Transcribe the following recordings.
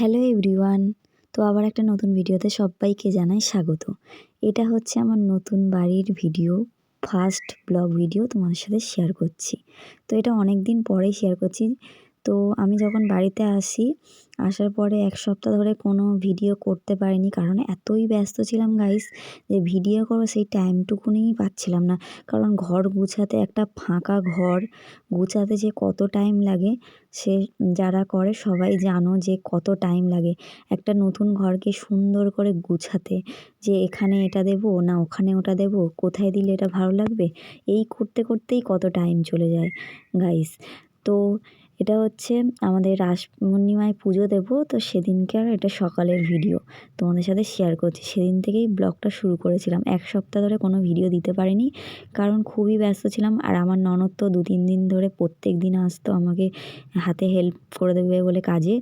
Hello everyone, তো আবার একটা নতুন ভিডিওতে সবাইকে জানাই স্বাগত। এটা হচ্ছে আমার নতুন বাড়ির ভিডিও ফার্স্ট ব্লগ ভিডিও তোমাদের সাথে শেয়ার করছি। তো এটা অনেক দিন পরে শেয়ার করছি তো আমি যখন বাড়িতে আসি, আসার পরে এক সপ্তাহ ধরে কোনো ভিডিও করতে পারিনি। কারণ এতই ব্যস্ত ছিলাম গাইস যে ভিডিও করো সেই টাইমটুকুনিই পাচ্ছিলাম না। কারণ ঘর গুছাতে, একটা ফাঁকা ঘর গুছাতে যে কত টাইম লাগে, সে যারা করে সবাই জানো যে কত টাইম লাগে। একটা নতুন ঘরকে সুন্দর করে গুছাতে, যে এখানে এটা দেবো, না ওখানে ওটা দেবো, কোথায় দিলে এটা ভালো লাগবে? এই করতে করতেই কত টাইম চলে যায় গাইস তো এটা হচ্ছে আমাদের রাস, পূর্ণিমায় পুজো দেবো, তো সেদিনকার এটা সকালের ভিডিও তোমাদের সাথে শেয়ার করছি। সেদিন থেকেই ব্লগটা শুরু করেছিলাম। এক সপ্তাহ ধরে কোনো ভিডিও দিতে পারিনি, কারণ খুবই ব্যস্ত ছিলাম। আর আমার ননদ তো দু তিন দিন ধরে প্রত্যেক দিন আসতো আমাকে হাতে হেল্প করে দেবে বলে কাজে।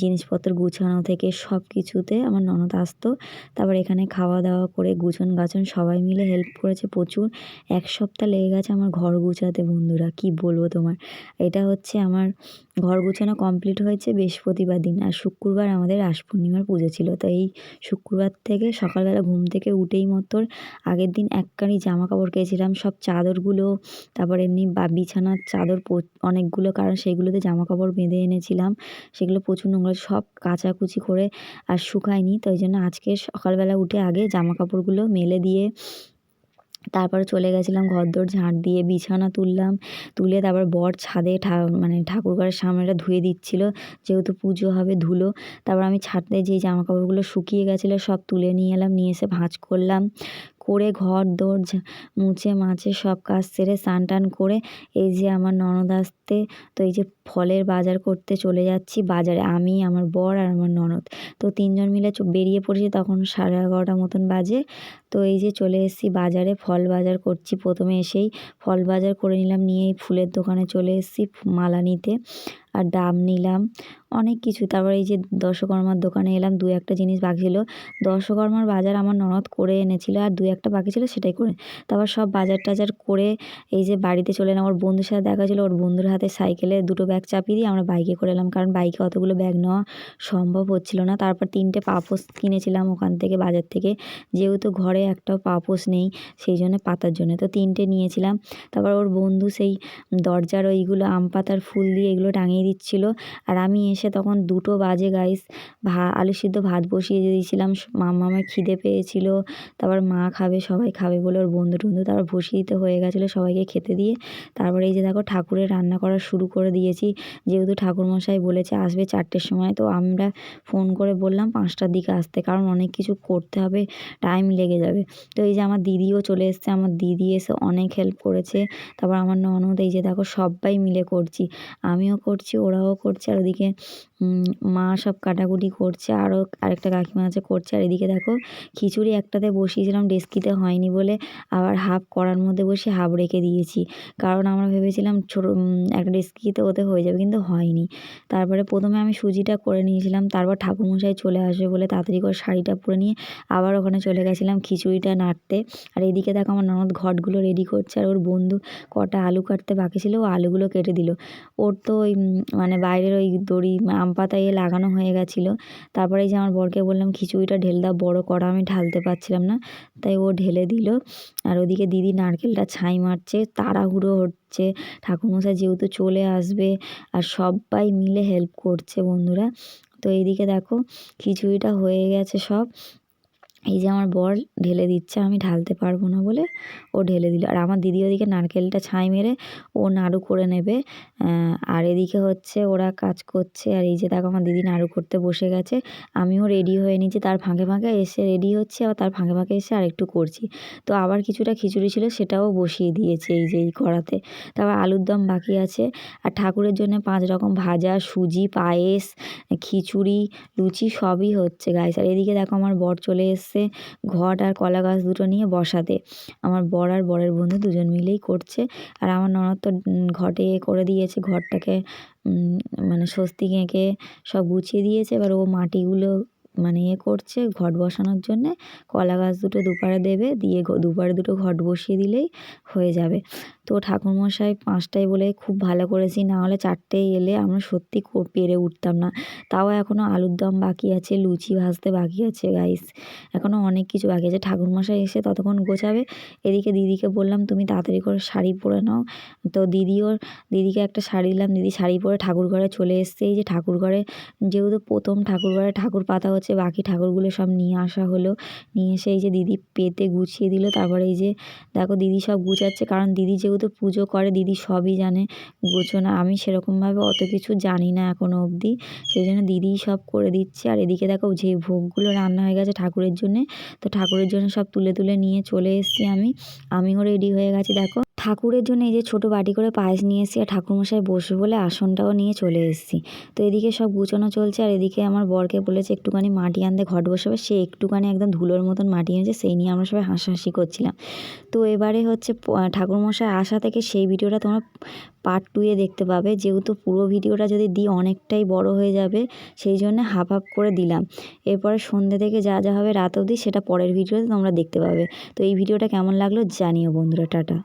জিনিসপত্র গুছানো থেকে সব কিছুতে আমার ননদ আসতো। তারপর এখানে খাওয়া দাওয়া করে গুছন গাছন সবাই মিলে হেল্প করেছে প্রচুর। এক সপ্তাহ লেগে গেছে আমার ঘর গুছাতে বন্ধুরা, কি বলব তোমার? এটা হচ্ছে আমার ঘর গোছানো কমপ্লিট হয়েছে বৃহস্পতিবার দিন আর শুক্রবার আমাদের রাস পূর্ণিমার পুজো ছিল। তো এই শুক্রবার থেকে সকালবেলা ঘুম থেকে উঠেই মতোর আগের দিন একখানি জামা কাপড় কেচেছিলাম। সব চাদরগুলো, তারপর এমনি বা বিছানার চাদর অনেকগুলো কারণ সেগুলোতে জামা কাপড় বেঁধে এনেছিলাম। সেগুলো প্রচুর নোংরা সব কাচাকুচি করে আর শুকায়নি। তো ওই জন্য আজকে সকালবেলা উঠে আগে জামা কাপড়গুলো মেলে দিয়ে তারপরে চলে গেছিলাম ঘরদোর ঝাঁট দিয়ে বিছানা তুললাম, তুলে তারপর বর ছাদে ঠা মানে ঠাকুর ঘরের সামনেটা ধুয়ে দিচ্ছিল, যেহেতু পুজো হবে ধুলো, তারপর আমি ছাদে যেই জামা কাপড়গুলো শুকিয়ে গেছিল সব তুলে নিয়ে এলাম, নিয়ে এসে ভাঁজ করলাম, করে ঘর দোর মুছে মাছে সব কাজ সেরে স্নান টান করে এই যে আমার ননদ আসতে, তো এই যে ফলের বাজার করতে চলে যাচ্ছি বাজারে, আমি, আমার বর আর আমার ননদ, তো তিনজন মিলে বেরিয়ে পড়েছি তখন সাড়ে এগারোটা মতন বাজে তো এই যে চলে এসেছি বাজারে, ফল বাজার করছি প্রথমে এসেই। ফল বাজার করে নিলাম, নিয়ে এই ফুলের দোকানে চলে এসেছি মালা নিতে আর ডাব নিলাম অনেক কিছু। তারপর এই যে দশকর্মার দোকানে এলাম, দু একটা জিনিস বাকি ছিল। দশকর্মার বাজার আমার ননদ করে এনেছিল আর দু একটা বাকি ছিল সেটাই করে। তারপর সব বাজার টাজার করে এই যে বাড়িতে চলে এলাম। ওর বন্ধুর সাথে দেখা ছিল, ওর বন্ধুর হাতে সাইকেলে দুটো ব্যাগ চাপিয়ে দিয়ে আমরা বাইকে করে এলাম। কারণ বাইকে অতগুলো ব্যাগ নেওয়া সম্ভব হচ্ছিল না। তারপর তিনটে পাপোস কিনেছিলাম ওখান থেকে, বাজার থেকে। যেহেতু ঘরে একটাও পাপোস নেই, সেই জন্য পাতার জন্য। তো তিনটে নিয়েছিলাম। তারপর ওর বন্ধু সেই দরজার ওইগুলো আম পাতার ফুল দিয়ে এগুলো টাঙিয়ে দিচ্ছিল। আর আমি এসে তখন দুটো বাজে গাইস ভা, আলু সিদ্ধ ভাত বসিয়ে দিয়েছিলাম। মামামের খিদে পেয়েছিল। তারপর মা খাবে, সবাই খাবে বলে ওর বন্ধু টন্ধু তারপর বসিয়ে দিতে হয়ে গেছিল সবাইকে খেতে দিয়ে। তারপরে এই যে দেখো ঠাকুরের রান্না করা শুরু করে দিয়েছি। যেহেতু ঠাকুরমশাই বলেছে আসবে চারটের সময়, তো আমরা ফোন করে বললাম পাঁচটার দিকে আসতে। কারণ অনেক কিছু করতে হবে টাইম লেগে যাবে। তো এই যে আমার দিদিও চলে এসছে, আমার দিদি এসে অনেক হেল্প করেছে। তারপর আমার ননদ, এই যে দেখো সবাই মিলে করছি। আমিও করছি, ওরাও করছে। আর ওদিকে মা সব কাটাকুটি করছে আরও আরেকটা কাকিমা আছে করছে। আর এদিকে দেখো, খিচুড়ি একটাতে বসিয়েছিলাম, ডেস্কিতে হয়নি বলে আবার হাফ কড়ার মধ্যে বসে হাফ রেখে দিয়েছি। কারণ আমরা ভেবেছিলাম ছোটো একটা ডেস্কিতে ওতে হয়ে যাবে, কিন্তু হয়নি। তারপরে প্রথমে আমি সুজিটা করে নিয়েছিলাম, তারপর ঠাকুরমশাই চলে আসবে বলে তাড়াতাড়ি করে শাড়িটা পরে নিয়ে আবার ওখানে চলে গেছিলাম খিচুড়িটা নাড়তে। আর এদিকে দেখো আমার ননদ ঘটগুলো রেডি করছে, আর ওর বন্ধু কটা আলু কাটতে বাকি ছিল, ও আলুগুলো কেটে দিল। ওর তো ওই মানে বাইরের ওই দড়ি আম পাতায় লাগানো হয়ে গেছিল। তারপরে যে আমার বরকে বললাম, খিচুড়িটা ঢেল দাও, বড়ো কড়া, আমি ঢালতে পারছিলাম না। তাই ও ঢেলে দিল। আর ওদিকে দিদি নারকেলটা ছাই মারছে, তাড়াহুড়ো হচ্ছে। ঠাকুরমশাই যেহেতু চলে আসবে আর সবাই মিলে হেল্প করছে বন্ধুরা। তো এইদিকে দেখো, খিচুড়িটা হয়ে গেছে সব। এই যে আমার বর ঢেলে দিচ্ছে, আমি ঢালতে পারব না বলে ও ঢেলে দিল। আর আমার দিদি ওদিকে নারকেলটা ছাই মেরে ও নাড়ু করে নেবে। আর এদিকে হচ্ছে ওরা কাজ করছে। আর এই যে দেখো আমার দিদি নাড়ু করতে বসে গেছে। আমিও রেডি হয়ে নিচ্ছি। তার ফাঁকে ফাঁকে এসে রেডি হচ্ছে, আবার তার ফাঁকে ফাঁকে এসে আরেকটু করছি। তো আবার কিছুটা খিচুড়ি ছিল, সেটাও বসিয়ে দিয়েছে এই যে এই কড়াতে। তারপর আলুর দম বাকি আছে। আর ঠাকুরের জন্য পাঁচ রকম ভাজা, সুজি, পায়েস, খিচুড়ি, লুচি সবই হচ্ছে গাইস আর এদিকে দেখো আমার বর চলে এসছে। এসছে ঘট আর কলা গাছ দুটো নিয়ে বসাতে। আমার বর আর বরের বন্ধু দুজন মিলেই করছে। আর আমার ননদ তো ঘটে করে দিয়েছে, ঘরটাকে মানে স্বস্তিক এঁকে সব গুছিয়ে দিয়েছে। এবার ও মাটিগুলো মানে ইয়ে করছে ঘট বসানোর জন্যে। কলা গাছ দুটো দুপারে দেবে, দিয়ে দুপারে দুটো ঘট বসিয়ে দিলেই হয়ে যাবে। তো ঠাকুরমশাই পাঁচটায় বলে, খুব ভালো করেছি, না হলে চারটেয় এলে আমরা সত্যি পেরে উঠতাম না। তাও এখনও আলুর দম বাকি আছে, লুচি ভাজতে বাকি আছে গাইস এখনও অনেক কিছু বাকি আছে। ঠাকুরমশাই এসে ততক্ষণ গোছাবে। এদিকে দিদিকে বললাম, তুমি তাড়াতাড়ি করে শাড়ি পরে নাও। তো দিদিও দিদিকে একটা শাড়ি দিলাম। দিদি শাড়ি পরে ঠাকুর ঘরে চলে এসছে। এই যে ঠাকুর ঘরে, যেহেতু প্রথম ঠাকুর ঘরে ঠাকুর পাতা হচ্ছে, বাকি ঠাকুরগুলো সব নিয়ে আসা হলো। নিয়ে এসে এই যে দিদি পেতে গুছিয়ে দিল। তারপরে এই যে, দেখো দিদি সব গুছাচ্ছে, কারণ দিদি যেহেতু পুজো করে, দিদি সবই জানে, গোছানো। আমি সেরকমভাবে অত কিছু জানি না এখনও অবধি। সেই জন্য দিদিই সব করে দিচ্ছে। আর এদিকে দেখো যে ভোগগুলো রান্না হয়ে গেছে ঠাকুরের জন্যে। তো ঠাকুরের জন্য সব তুলে তুলে নিয়ে চলে এসেছি আমি। আমিও রেডি হয়ে গেছি, দেখো। ঠাকুরের জন্য এই যে ছোটো বাটি করে পায়েস নিয়ে এসেছি আর ঠাকুরমশাই বসবে বলে আসনটাও নিয়ে চলে এসেছি। তো এদিকে সব গুছানো চলছে আর এদিকে আমার বরকে বলেছে একটুখানি মাটি আনতে ঘট বসাবে। সে একটুখানি একদম ধুলোর মতন মাটি এনেছে, সেই নিয়ে আমরা সবাই হাসাহাসি করছিলাম। তো এবারে হচ্ছে ঠাকুরমশাই আসা থেকে সেই ভিডিওটা তোমরা পার্ট টুয়ে দেখতে পাবে। যেহেতু পুরো ভিডিওটা যদি দিই অনেকটাই বড় হয়ে যাবে, সেই জন্য হাফ হাফ করে দিলাম। এরপরে সন্ধ্যে থেকে যা যা হবে রাত অবধি সেটা পরের ভিডিওতে তোমরা দেখতে পাবে। তো এই ভিডিওটা কেমন লাগল জানিও বন্ধুরা, টাটা।